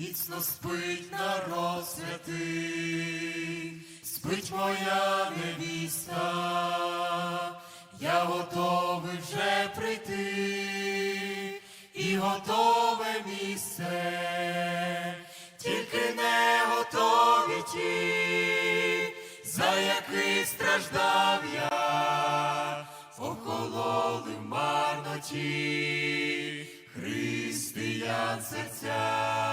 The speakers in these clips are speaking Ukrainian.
Міцно спить народ святий, спить моя невіста, я готовий вже прийти, і готове місце, тільки не готові ті, за яких страждав я, охололи в марноті християн серця,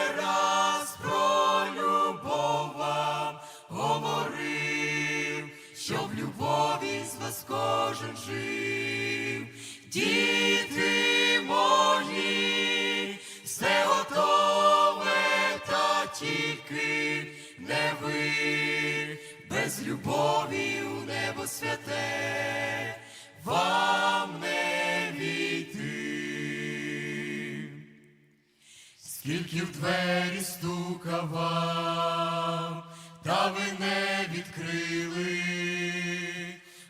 не раз говорив, щоб любові з вас кожен жив, діти мої, все готове, та тільки не ви, любові у небо святе, Скільки в двері стукав вам, та ви не відкрили.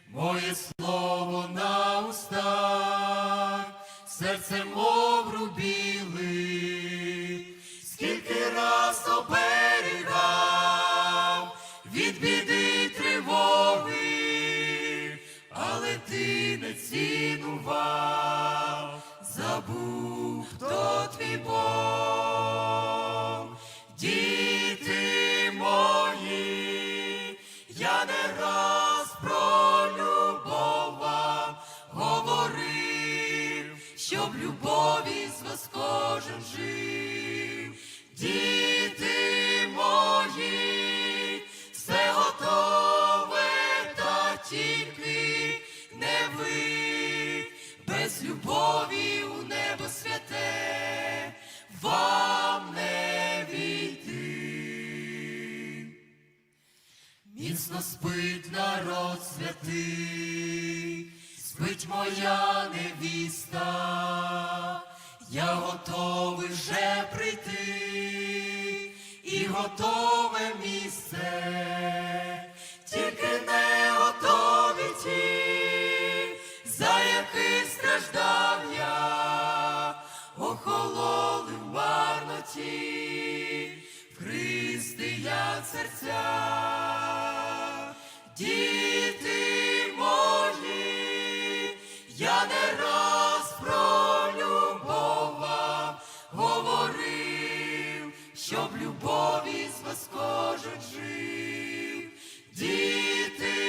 Моє слово на устах, серце мов рубіли, скільки раз оберігав від біди не раз про любов вам говорив, щоб любові з вас кожен жив. Міцно спить народ святий, спить моя невіста, я готовий вже прийти, і готове місце, я не раз про любов вам говорив, щоб любові з вас кожен жив, діти.